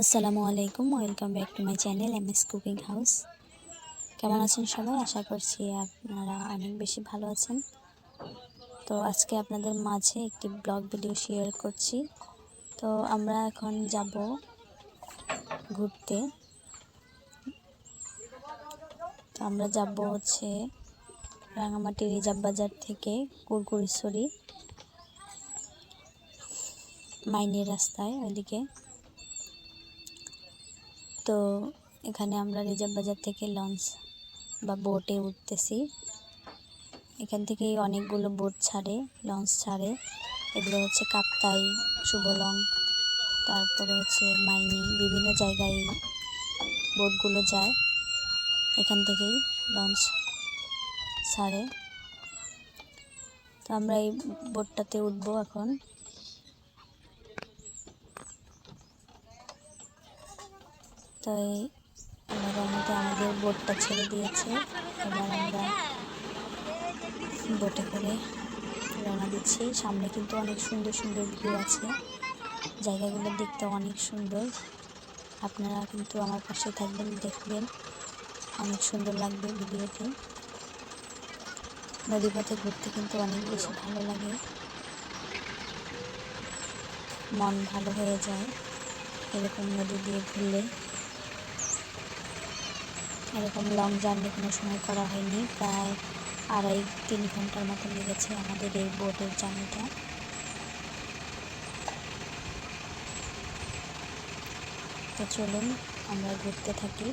আসসালামু আলাইকুম, welcome back to my channel M S cooking house. কেমন আছেন সবাই? আশা করছি আপনারা অনেক বেশি ভালো আছেন। তো আজকে আপনাদের মাঝে একটি ব্লগ ভিডিও শেয়ার করছি। তো আমরা এখন যাব ঘুরতে। তো আমরা যাব হচ্ছে রাঙামাটি রিজার্ভ বাজার থেকে কুরকুরিছড়ি মাইনের রাস্তায় ওইদিকে। তো এখানে আমরা রিজার্ভ বাজার থেকে লঞ্চ বা বোটে উঠতেছি। এখান থেকেই অনেকগুলো বোট ছাড়ে, লঞ্চ ছাড়ে। এগুলো হচ্ছে কাপ্তাই শুভলং তারপরে হচ্ছে মাইনি, বিভিন্ন জায়গায় বোটগুলো যায়। এখান থেকেই লঞ্চ ছাড়ে। তো আমরা এই বোটটাতে উঠবো এখন। তো এই আল্লাহর আমাদের বোটটা ছেড়ে দিয়েছে। এবার আমরা বোটে করে রওনা দিচ্ছি। সামনে কিন্তু অনেক সুন্দর সুন্দর ভিউ আছে। জায়গাগুলো দেখতে অনেক সুন্দর। আপনারা কিন্তু আমার পাশে থাকবেন, দেখবেন। অনেক সুন্দর লাগবে ভিডিওটি। নদী পথে ঘুরতে কিন্তু অনেক বেশি ভালো লাগে। মন ভালো হয়ে যায় এরকম নদী দিয়ে ঘুরলে। এরকম লং জার্নি কোনো সময় করা হয়নি। প্রায় আড়াই, তিন ঘণ্টার মতো লেগেছে আমাদের এই বোটের জার্নিটা তো চলুন, আমরা ঘুরতে থাকি।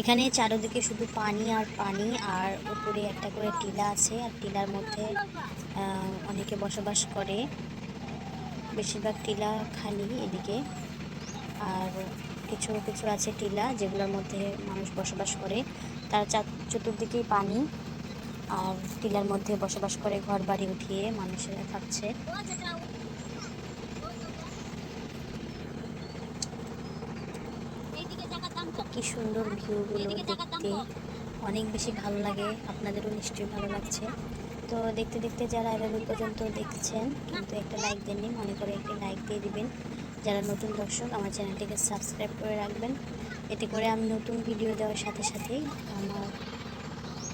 এখানে চারোদিকে শুধু পানি আর পানি, আর উপরে একটা করে টিলা আছে। আর টিলার মধ্যে অনেকে বসবাস করে। বেশিরভাগ টিলা খালি এদিকে। আর কিছু কিছু আছে টিলা যেগুলোর মধ্যে মানুষ বসবাস করে। তার চার চতুর্দিকেই পানি। আর টিলার মধ্যে বসবাস করে ঘর বাড়ি উঠিয়ে মানুষেরা থাকছে কি সুন্দর ভিউগুলো দেখতে। অনেক বেশি ভালো লাগে, আপনাদেরও নিশ্চয়ই ভালো লাগছে। তো দেখতে দেখতে যারা এভাবে পর্যন্ত দেখছেন, কিন্তু একটা লাইক দেননি, মনে করে একটি লাইক দিয়ে দিবেন। যারা নতুন দর্শক, আমার চ্যানেলটিকে সাবস্ক্রাইব করে রাখবেন। এতে করে আমি নতুন ভিডিও দেওয়ার সাথে সাথেই আমার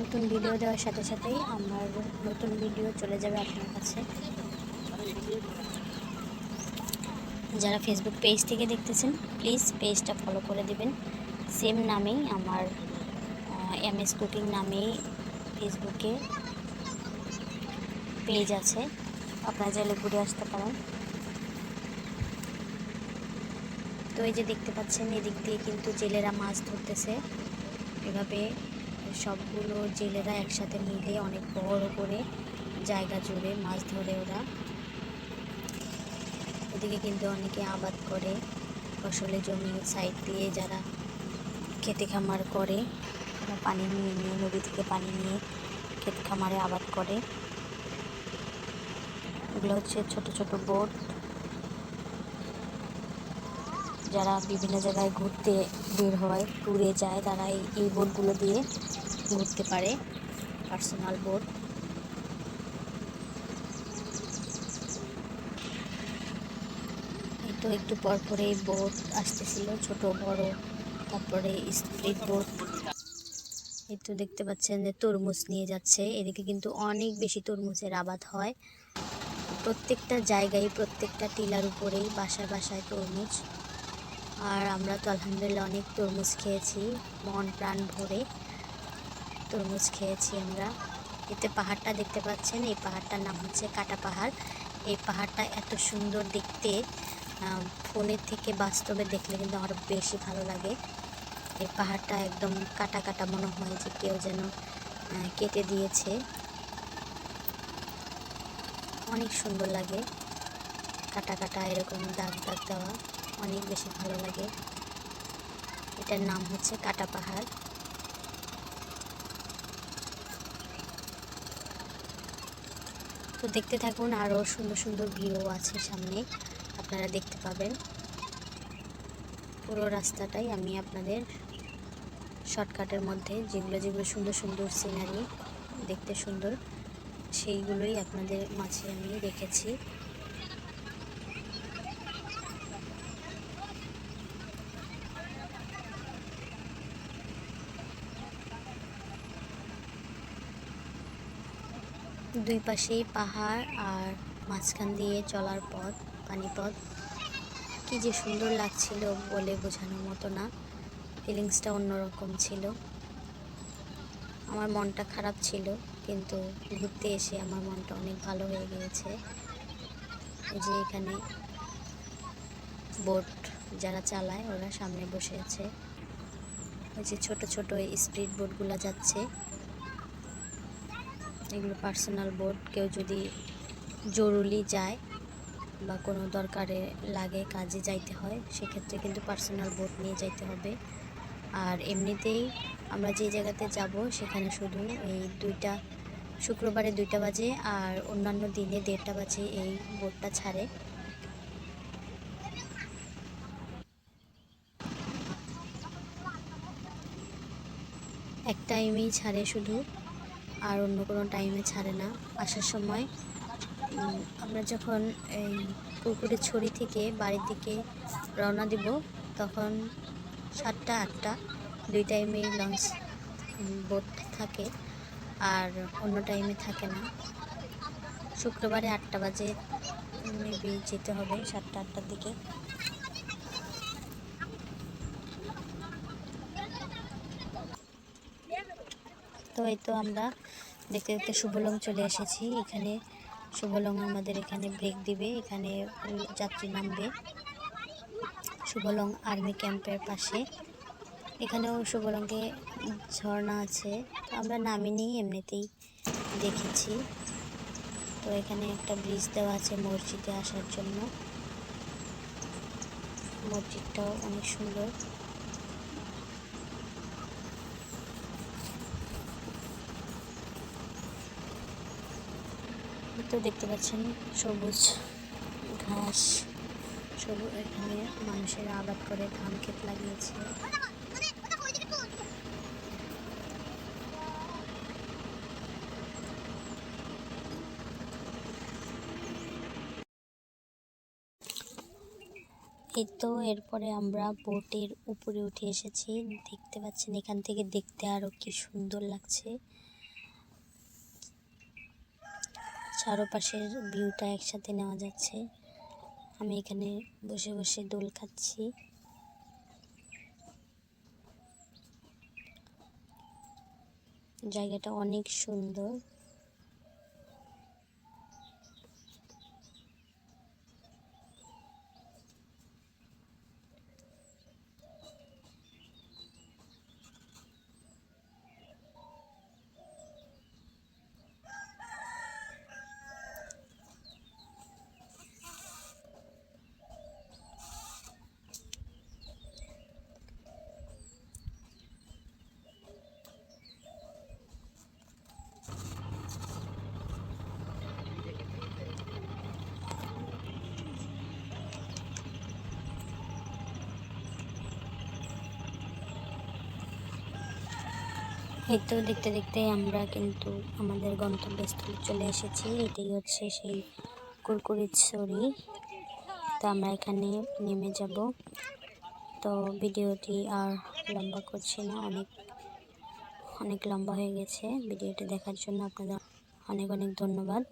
নতুন ভিডিও দেওয়ার সাথে সাথেই আমার নতুন ভিডিও চলে যাবে আপনার কাছে। যারা ফেসবুক পেজ থেকে দেখতেছেন প্লিজ পেজটা ফলো করে দিবেন। সেম নামেই আমার এম এস কুকিং নামেই ফেসবুকে পেজ আছে। আপনারা চাইলে ঘুরে আসতে পারেন। তো এই যে দেখতে পাচ্ছেন, এদিক দিয়ে কিন্তু জেলেরা মাছ ধরতেছে। এভাবে সবগুলো জেলেরা একসাথে মিলে অনেক বড় করে জায়গা জুড়ে মাছ ধরে ওরা। এদিকে কিন্তু অনেকে আবাদ করে ফসলের জমি সাইড দিয়ে যারা খেতে খামার করে। পানি নিয়ে নিয়ে, নদী থেকে পানি নিয়ে ক্ষেত খামারে আবাদ করে। এগুলো হচ্ছে ছোট ছোট বোট। যারা বিভিন্ন জায়গায় ঘুরতে বের হয়, ট্যুরে যায়, তারা এই বোটগুলো দিয়ে ঘুরতে পারে। Personal boat. তো একটু পর পরে বোট আসতেছিল, ছোট, বড়। তারপরে স্পিড বোট এই তো দেখতে পাচ্ছেন যে তরমুজ নিয়ে যাচ্ছে। এদিকে কিন্তু অনেক বেশি তরমুজের আবাদ হয়। প্রত্যেকটা জায়গায় প্রত্যেকটা টিলার উপরেই বাসায় বাসায় তরমুজ। আর আমরা তো আলহামদুলিল্লাহ অনেক তরমুজ খেয়েছি। মন প্রাণ ভরে তরমুজ খেয়েছি আমরা। এতে পাহাড়টা দেখতে পাচ্ছেন, এই পাহাড়টার নাম হচ্ছে কাটা পাহাড়। এই পাহাড়টা এত সুন্দর দেখতে। ফোনের থেকে বাস্তবে দেখলে কিন্তু আরও বেশি ভালো লাগে। এই পাহাড়টা একদম কাটা কাটা মনে হয় যে কেউ যেন কেটে দিয়েছে। অনেক সুন্দর লাগে। কাটা কাটা এরকম দাগ দাগ দেওয়া অনেক বেশি ভালো লাগে। এটার নাম হচ্ছে কাটা পাহাড়। তো দেখতে থাকুন আরও সুন্দর সুন্দর ভিউ আছে সামনে। আপনারা দেখতে পাবেন। পুরো রাস্তাটাই আমি আপনাদের শর্টকাটের মধ্যে, যেগুলো যেগুলো সুন্দর সুন্দর সিনারি দেখতে সুন্দর, সেইগুলোই আপনাদের মাঝে আমি রেখেছি। দুই পাশেই পাহাড় আর মাঝখান দিয়ে চলার পথ। পানিপথ। কি যে সুন্দর লাগছিল বলে বোঝানোর মতো না। ফিলিংসটা অন্যরকম ছিল। আমার মনটা খারাপ ছিল, কিন্তু ঘুরতে এসে আমার মনটা অনেক ভালো হয়ে গিয়েছে। যে এখানে বোট যারা চালায়, ওরা সামনে বসে আছে। ওই যে ছোট ছোট স্পিড বোটগুলো যাচ্ছে। এগুলো পার্সোনাল বোট, কেউ যদি জরুরি যায় বা কোনো দরকারে লাগে কাজে যাইতে হয়, সেক্ষেত্রে কিন্তু পার্সোনাল বোট নিয়ে যাইতে হবে। আর এমনিতেই আমরা যে জায়গাতে যাব, সেখানে শুধু এই দুইটা, শুক্রবারে দুইটা বাজে আর অন্যান্য দিনে দেড়টা বাজে এই বোটটা ছাড়ে। এক টাইমেই ছাড়ে শুধু, আর অন্য কোনো টাইমে ছাড়ে না। আসার সময় আমরা যখন এই পুকুরের ছড়ি থেকে বাড়ির দিকে রওনা দিব, তখন সাতটা, আটটা, দুই টাইমেই লঞ্চ বোট থাকে আর অন্য টাইমে থাকে না। শুক্রবারে আটটা বাজে মেবি যেতে হবে সাতটা, আটটার দিকে। তো এই তো আমরা দেখতে দেখতে শুভলং চলে এসেছি। এখানে শুভলং আমাদের এখানে ব্রেক দিবে। এখানে যাত্রী নামবে। শুভলং আর্মি ক্যাম্পের পাশে। এখানেও শুভলঙ্গে ঝর্ণা আছে। আমরা নামিনি এমনিতেই দেখেছি। তো এখানে একটা ব্রিজ দেওয়া আছে মসজিদে আসার জন্য। মসজিদটাও অনেক সুন্দর। তো দেখতে পাচ্ছেন, সবুজ ঘাস সবুজ এখানে মানুষের আবাদ করে ধান ক্ষেত লাগিয়েছে। তো এরপরে আমরা বোটের উপরে উঠে এসেছি। দেখতে পাচ্ছেন, এখান থেকে দেখতে আরও কি সুন্দর লাগছে। চারপাশের ভিউটা একসাথে নেওয়া যাচ্ছে। আমি এখানে বসে বসে দোল খাচ্ছি। জায়গাটা অনেক সুন্দর। এই দেখতে দেখতে আমরা কিন্তু আমাদের গন্তব্যস্থলে চলে এসেছি। এটাই হচ্ছে সেই কুরকুরির ছড়ি। তো আমরা এখানে নেমে যাব। তো ভিডিওটি আর লম্বা করছি না, অনেক অনেক লম্বা হয়ে গেছে। ভিডিওটি দেখার জন্য আপনাদের অনেক অনেক ধন্যবাদ।